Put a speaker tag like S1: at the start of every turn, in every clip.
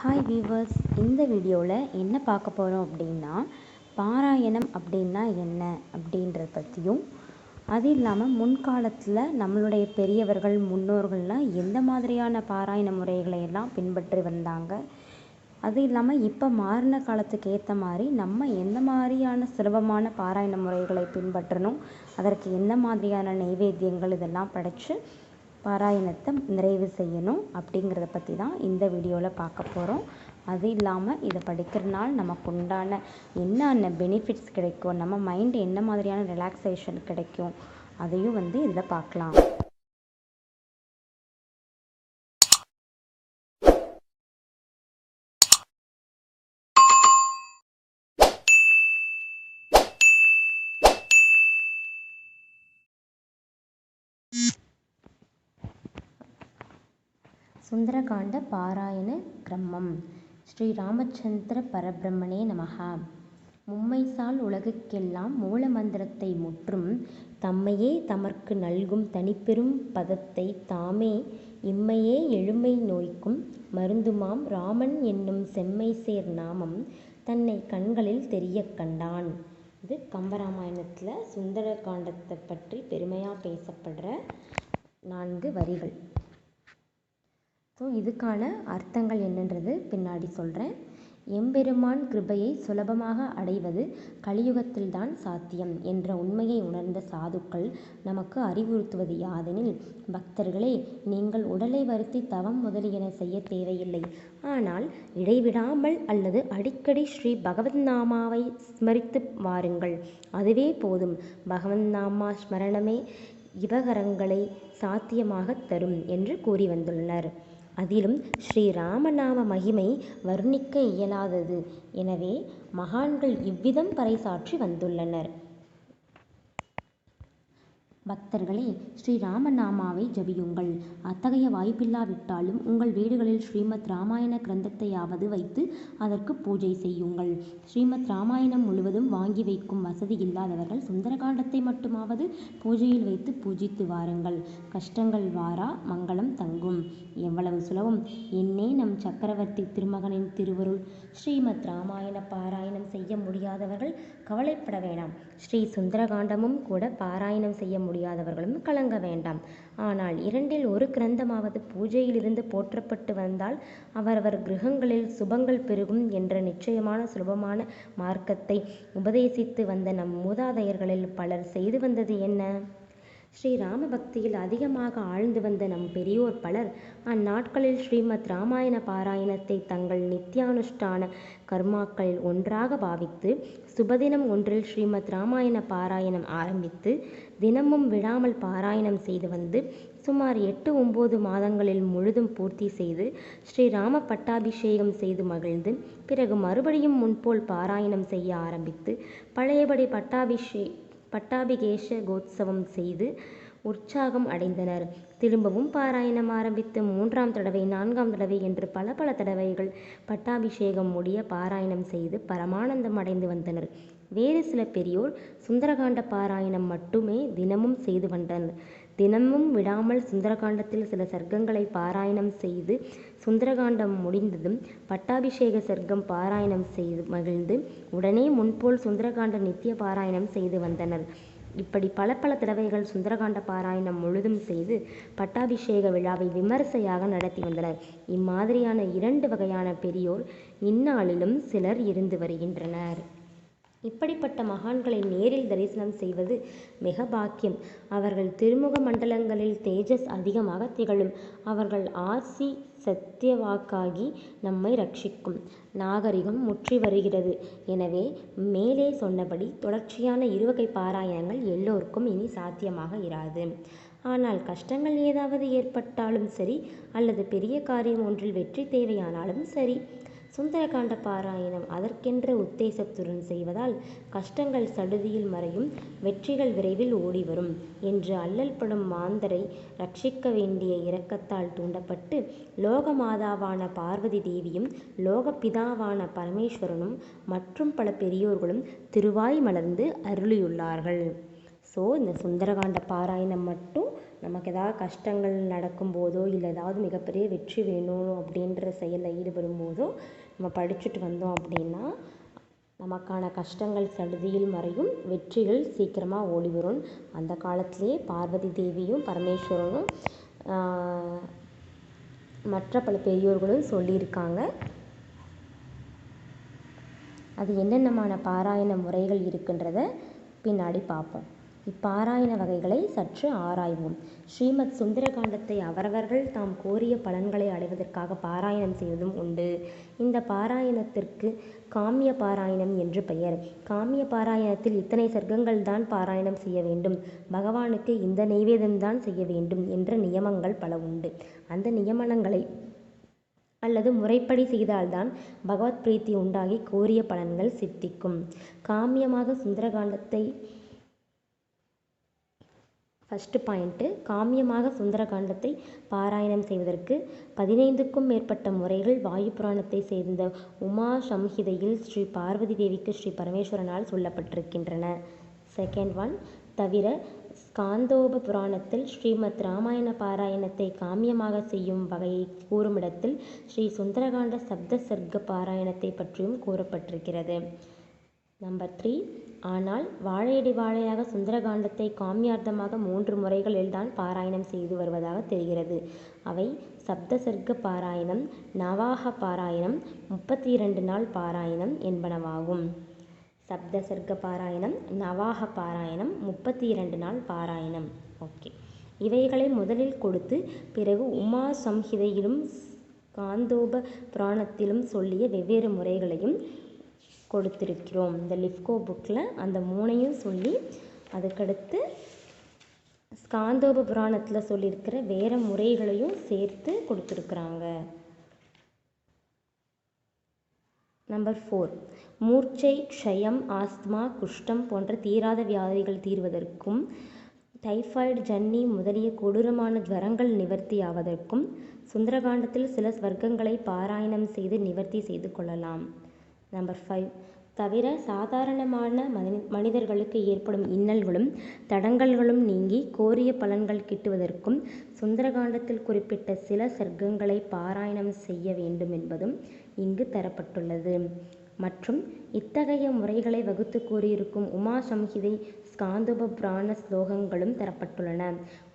S1: Hi viewers இந்த வீடியோவில் என்ன பார்க்க போகிறோம் அப்படின்னா பாராயணம் அப்படின்னா என்ன அப்படின்றத பற்றியும் அது இல்லாமல் முன்காலத்தில் நம்மளுடைய பெரியவர்கள் முன்னோர்கள்லாம் எந்த மாதிரியான பாராயண முறைகளை எல்லாம் பின்பற்றி வந்தாங்க? அது இல்லாமல் இப்போ மாறின காலத்துக்கு ஏற்ற மாதிரி நம்ம எந்த மாதிரியான சுலபமான பாராயண முறைகளை பின்பற்றணும்? அதற்கு எந்த மாதிரியான நைவேத்தியங்கள் இதெல்லாம் படைத்து பாராயணத்தை நிறைவு செய்யணும் அப்படிங்கிறத பற்றி தான் இந்த வீடியோவில் பார்க்க போகிறோம் அது இல்லாமல் இதை படிக்கிறனால நமக்கு உண்டான என்னென்ன பெனிஃபிட்ஸ் கிடைக்கும் நம்ம மைண்டு என்ன மாதிரியான ரிலாக்ஸேஷன் கிடைக்கும் அதையும் வந்து இதில் பார்க்கலாம். சுந்தரகாண்ட பாராயண கிரமம். ஸ்ரீ ராமச்சந்திர பரபிரம்மனே நமஹா. மும்மைசால் உலகுக்கெல்லாம் மூல மந்திரத்தை முற்றும் தம்மையே தமர்க்கு நல்கும் தனிப்பெரும் பதத்தை தாமே இம்மையே எழுமை நோய்க்கும் மருந்துமாம் ராமன் என்னும் செம்மை சேர் நாமம் தன்னை கண்களில் தெரியக் கண்டான். இது கம்பராமாயணத்தில் சுந்தரகாண்டத்தை பற்றி பெருமையாக பேசப்படுற நான்கு வரிகள். ஸோ இதுக்கான அர்த்தங்கள் என்னன்றது பின்னாடி சொல்கிறேன் எம்பெருமான் கிருபையை சுலபமாக அடைவது கலியுகத்தில்தான் சாத்தியம் என்ற உண்மையை உணர்ந்த சாதுக்கள் நமக்கு அறிவுறுத்துவது யாதெனில் பக்தர்களே நீங்கள் உடலை வருத்தி தவம் முதலியன செய்ய தேவையில்லை. ஆனால் இடைவிடாமல் அல்லது அடிக்கடி ஸ்ரீ பகவத் நாமாவை ஸ்மரித்து வாருங்கள். அதுவே போதும். பகவத் நாமா ஸ்மரணமே இவகரங்களை சாத்தியமாக தரும் என்று கூறி வந்துள்ளனர். அதிலும் ஸ்ரீராமநாம மகிமை வர்ணிக்க இயலாதது. எனவே மகான்கள் இவ்விதம் பறைசாற்றி வந்துள்ளனர். பக்தர்களே ஸ்ரீராமநாமாவை ஜபியுங்கள். அத்தகைய வாய்ப்பில்லாவிட்டாலும் உங்கள் வீடுகளில் ஸ்ரீமத் ராமாயண கிரந்தத்தையாவது வைத்து அதற்கு பூஜை செய்யுங்கள். ஸ்ரீமத் ராமாயணம் முழுவதும் வாங்கி வைக்கும் வசதி இல்லாதவர்கள் சுந்தரகாண்டத்தை மட்டுமாவது பூஜையில் வைத்து பூஜித்து வாருங்கள். கஷ்டங்கள் வாரா மங்களம் தங்கும். எவ்வளவு சுலபம். என்னே நம் சக்கரவர்த்தி திருமகனின் திருவருள். ஸ்ரீமத் ராமாயண பாராயணம் செய்ய முடியாதவர்கள் கவலைப்பட வேண்டாம் ஸ்ரீ சுந்தரகாண்டமும் கூட பாராயணம் செய்ய முடியும். முடியாதவர்களும் கலங்க வேண்டாம். ஆனால் இரண்டில் ஒரு கிரந்தமாவது பூஜையிலிருந்து போற்றப்பட்டு வந்தால் அவரவர் கிரகங்களில் சுபங்கள் பெருகும் என்ற நிச்சயமான சுலபமான மார்க்கத்தை உபதேசித்து வந்த நம் மூதாதையர்களில் பலர் செய்து வந்தது என்ன? ஸ்ரீராம பக்தியில் அதிகமாக ஆழ்ந்து வந்த நம் பெரியோர் பலர் அந்நாட்களில் ஸ்ரீமத் ராமாயண பாராயணத்தை தங்கள் நித்தியானுஷ்டான கர்மாக்களில் ஒன்றாக பாவித்து சுபதினம் ஒன்றில் ஸ்ரீமத் ராமாயண பாராயணம் ஆரம்பித்து தினமும் விடாமல் பாராயணம் செய்து வந்து சுமார் எட்டு ஒம்பது மாதங்களில் முழுதும் பூர்த்தி செய்து ஸ்ரீராம பட்டாபிஷேகம் செய்து மகிழ்ந்து பிறகு மறுபடியும் முன்போல் பாராயணம் செய்ய ஆரம்பித்து பழையபடி பட்டாபிஷே பட்டாபிகேஷ கோத்சவம் செய்து உற்சாகம் அடைந்தனர். திரும்பவும் பாராயணம் ஆரம்பித்து மூன்றாம் தடவை நான்காம் தடவை என்று பல பல தடவைகள் பட்டாபிஷேகம் முடிய பாராயணம் செய்து பரமானந்தம் அடைந்து வந்தனர். வேறு சில பெரியோர் சுந்தரகாண்ட பாராயணம் மட்டுமே தினமும் செய்து வந்தனர். தினமும் விடாமல் சுந்தரகாண்டத்தில் சில சர்க்கங்களை பாராயணம் செய்து சுந்தரகாண்டம் முடிந்ததும் பட்டாபிஷேக சர்க்கம் பாராயணம் செய்து மகிழ்ந்து உடனே முன்போல் சுந்தரகாண்ட நித்திய பாராயணம் செய்து வந்தனர். இப்படி பல பல தடவைகள் சுந்தரகாண்ட பாராயணம் முழுதும் செய்து பட்டாபிஷேக விழாவை விமரிசையாக நடத்தி வந்தனர். இம்மாதிரியான இரண்டு வகையான பெரியோர் இந்நாளிலும் சிலர் இருந்து வருகின்றனர். இப்படிப்பட்ட மகான்களை நேரில் தரிசனம் செய்வது மிக பாக்கியம். அவர்கள் திருமுக மண்டலங்களில் தேஜஸ் அதிகமாக திகழும். அவர்கள் ஆசி சத்தியவாக்காகி நம்மை ரட்சிக்கும். நாகரிகம் முற்றி வருகிறது. எனவே மேலே சொன்னபடி தொடர்ச்சியான இருவகை பாராயணங்கள் எல்லோருக்கும் இனி சாத்தியமாக இராது. ஆனால் கஷ்டங்கள் ஏதாவது ஏற்பட்டாலும் சரி அல்லது பெரிய காரியம் ஒன்றில் வெற்றி தேவையானாலும் சரி சுந்தரகாண்ட பாராயணம் அதற்கென்ற உத்தேசத்துடன் செய்வதால் கஷ்டங்கள் சடுதியில் மறையும் வெற்றிகள் விரைவில் ஓடிவரும் என்று அல்லல்படும் மாந்தரை ரட்சிக்க வேண்டிய இரக்கத்தால் தூண்டப்பட்டு லோகமாதாவான பார்வதி தேவியும் லோகபிதாவான பரமேஸ்வரனும் மற்றும் பல பெரியோர்களும் திருவாய் மலர்ந்து அருளியுள்ளார்கள். ஸோ இந்த சுந்தரகாண்ட பாராயணம் மட்டும் நமக்கு ஏதாவது கஷ்டங்கள் நடக்கும்போதோ இல்லை ஏதாவது மிகப்பெரிய வெற்றி வேணும் அப்படின்ற செயலில் ஈடுபடும் போதோ நம்ம படிச்சுட்டு வந்தோம் அப்படின்னா நமக்கான கஷ்டங்கள் சடுதியில் மறையும் வெற்றிகள் சீக்கிரமாக ஓடி வரும். அந்த காலத்திலே பார்வதி தேவியும் பரமேஸ்வரனும் மற்ற பல பெரியோர்களும் சொல்லியிருக்காங்க. அது என்னென்னமான பாராயண முறைகள் இருக்கின்றத பின்னாடி பார்ப்போம். இப்பாராயண வகைகளை சற்று ஆராய்வோம். ஸ்ரீமத் சுந்தரகாண்டத்தை அவரவர்கள் தாம் கோரிய பலன்களை அடைவதற்காக பாராயணம் செய்வதும் உண்டு. இந்த பாராயணத்திற்கு காமிய பாராயணம் என்று பெயர். காமிய பாராயணத்தில் இத்தனை சர்க்கங்கள் தான் பாராயணம் செய்ய வேண்டும். பகவானுக்கு இந்த நெய்வேதம்தான் செய்ய வேண்டும் என்ற நியமங்கள் பல உண்டு. அந்த நியமனங்களை அல்லது முறைப்படி செய்தால்தான் பகவத் பிரீத்தி உண்டாகி கோரிய பலன்கள் சித்திக்கும். காமியமாக சுந்தரகாண்டத்தை ஃபஸ்ட்டு பாயிண்ட்டு காமியமாக சுந்தரகாண்டத்தை பாராயணம் செய்வதற்கு பதினைந்துக்கும் மேற்பட்ட முறைகள் வாயு புராணத்தை சேர்ந்த உமா சம்ஹிதையில் ஸ்ரீ பார்வதி தேவிக்கு ஸ்ரீ பரமேஸ்வரனால் சொல்லப்பட்டிருக்கின்றன. செகண்ட் ஒன் தவிர ஸ்காந்தோப புராணத்தில் ஸ்ரீமத் ராமாயண பாராயணத்தை காமியமாக செய்யும் வகையை கூறுமிடத்தில் ஸ்ரீ சுந்தரகாண்ட சப்த சர்க்க பாராயணத்தை பற்றியும் கூறப்பட்டிருக்கிறது. நம்பர் த்ரீ ஆனால் வாழையடி வாழையாக சுந்தரகாண்டத்தை காமியார்த்தமாக மூன்று முறைகளில்தான் பாராயணம் செய்து வருவதாக தெரிகிறது. அவை சப்த சர்க்க பாராயணம் நவாக பாராயணம் முப்பத்தி இரண்டு நாள் பாராயணம் என்பனவாகும். சப்தசர்க்க பாராயணம் நவாக பாராயணம் முப்பத்தி இரண்டு நாள் பாராயணம். ஓகே. இவைகளை முதலில் கொடுத்து பிறகு உமா சம்ஹிதையிலும் காந்தோப புராணத்திலும் சொல்லிய வெவ்வேறு முறைகளையும் கொடுத்திருக்கிறோம். இந்த லிஃப்கோ புக்கில் அந்த மூணையும் சொல்லி அதுக்கடுத்து ஸ்காந்தோப புராணத்தில் சொல்லியிருக்கிற வேறு முறைகளையும் சேர்த்து கொடுத்துருக்குறாங்க. நம்பர் ஃபோர் மூர்ச்சை க்ஷயம் ஆஸ்துமா குஷ்டம் போன்ற தீராத வியாதிகள் தீர்வதற்கும் டைஃபாய்டு ஜன்னி முதலிய கொடூரமான ஜுவரங்கள் நிவர்த்தியாவதற்கும் சுந்தரகாண்டத்தில் சில ஸ்வர்க்கங்களை பாராயணம் செய்து நிவர்த்தி செய்து கொள்ளலாம். நம்பர் ஃபைவ் தவிர சாதாரணமான மனி மனிதர்களுக்கு ஏற்படும் இன்னல்களும் தடங்கல்களும் நீங்கி கோரிய பலன்கள் கிட்டுவதற்கும் சுந்தரகாண்டத்தில் குறிப்பிட்ட சில சர்க்கங்களை பாராயணம் செய்ய வேண்டும் என்பதும் இங்கு தரப்பட்டுள்ளது. மற்றும் இத்தகைய முறைகளை வகுத்து கூறியிருக்கும் உமா சம்ஹிதை ஸ்காந்தோப பிராண ஸ்லோகங்களும் தரப்பட்டுள்ளன.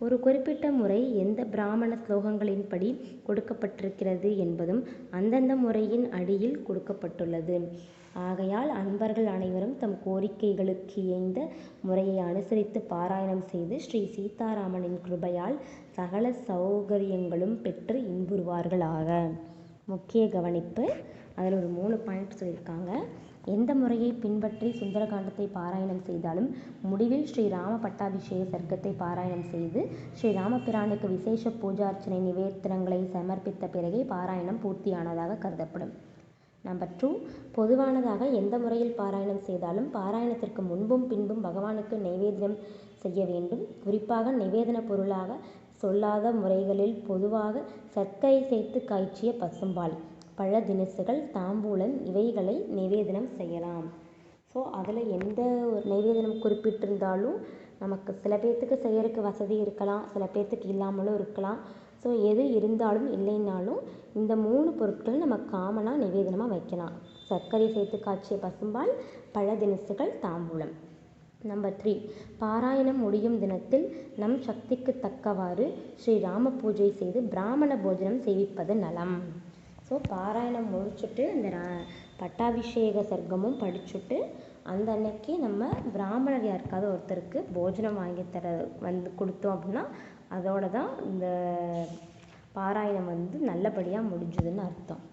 S1: ஒரு குறிப்பிட்ட முறை எந்த பிராமண ஸ்லோகங்களின்படி கொடுக்கப்பட்டிருக்கிறது என்பதும் அந்தந்த முறையின் அடியில் கொடுக்கப்பட்டுள்ளது. ஆகையால் அன்பர்கள் அனைவரும் தம் கோரிக்கைகளுக்கு இயைந்த முறையை அனுசரித்து பாராயணம் செய்து ஸ்ரீ சீதாராமனின் கிருபையால் சகல சௌகரியங்களும் பெற்று இன்புறுவார்களாக. முக்கிய கவனிப்பு அதில் ஒரு மூணு பாயிண்ட் சொல்லியிருக்காங்க. எந்த முறையை பின்பற்றி சுந்தரகாண்டத்தை பாராயணம் செய்தாலும் முடிவில் ஸ்ரீராம பட்டாபிஷேக சர்க்கத்தை பாராயணம் செய்து ஸ்ரீராமபிரானுக்கு விசேஷ பூஜார்ச்சனை நிவேத்தனங்களை சமர்ப்பித்த பிறகே பாராயணம் பூர்த்தியானதாக கருதப்படும். நம்பர் டூ பொதுவானதாக எந்த முறையில் பாராயணம் செய்தாலும் பாராயணத்திற்கு முன்பும் பின்பும் பகவானுக்கு நைவேத்தியம் செய்ய வேண்டும். குறிப்பாக நிவேதன பொருளாக சொல்லாத முறைகளில் பொதுவாக சர்க்கரை சேர்த்து காய்ச்சிய பசும்பால். பழ தினுசுகள் தாம்பூலம் இவைகளை நிவேதனம் செய்யலாம். ஸோ அதில் எந்த ஒரு நிவேதனம் குறிப்பிட்டிருந்தாலும் நமக்கு சில பேர்த்துக்கு செய்யறதுக்கு வசதி இருக்கலாம் சில பேர்த்துக்கு இல்லாமலும் இருக்கலாம். ஸோ எது இருந்தாலும் இல்லைனாலும் இந்த மூணு பொருட்கள் நம்ம காமனாக நிவேதனமாக வைக்கலாம். சர்க்கரை சேர்த்து காய்ச்சிய பசும்பால் பழ தினுசுகள் தாம்பூலம். நம்பர் த்ரீ பாராயணம் முடியும் தினத்தில் நம் சக்திக்கு தக்கவாறு ஸ்ரீ ராம பூஜை செய்து பிராமண போஜனம் செய்விப்பது நலம். ஸோ பாராயணம் முடிச்சுட்டு இந்த ரா- பட்டாபிஷேக சர்க்கமும் படிச்சுட்டு அந்த அன்னைக்கு நம்ம பிராமணர் யாருக்காவது ஒருத்தருக்கு போஜனம் வாங்கி தர வந்து கொடுத்தோம் அப்படின்னா அதோட தான் இந்த பாராயணம் வந்து நல்லபடியாக முடிஞ்சுதுன்னு அர்த்தம்.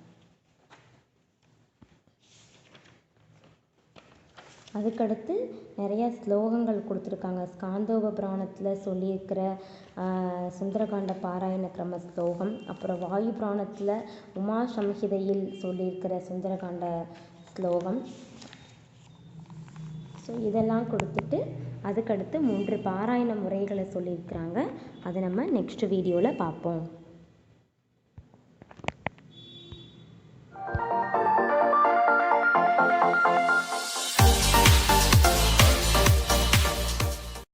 S1: அதுக்கடுத்து நிறைய ஸ்லோகங்கள் கொடுத்துருக்காங்க. ஸ்காந்தோப புராணத்தில் சொல்லியிருக்கிற சுந்தரகாண்ட பாராயண கிரம ஸ்லோகம் அப்புறம் வாயு புராணத்தில் உமா சம்ஹிதையில் சொல்லியிருக்கிற சுந்தரகாண்ட ஸ்லோகம். ஸோ இதெல்லாம் கொடுத்துட்டு அதுக்கடுத்து மூன்று பாராயண முறைகளை சொல்லியிருக்கிறாங்க. அதை நம்ம நெக்ஸ்ட் வீடியோவில் பார்ப்போம்.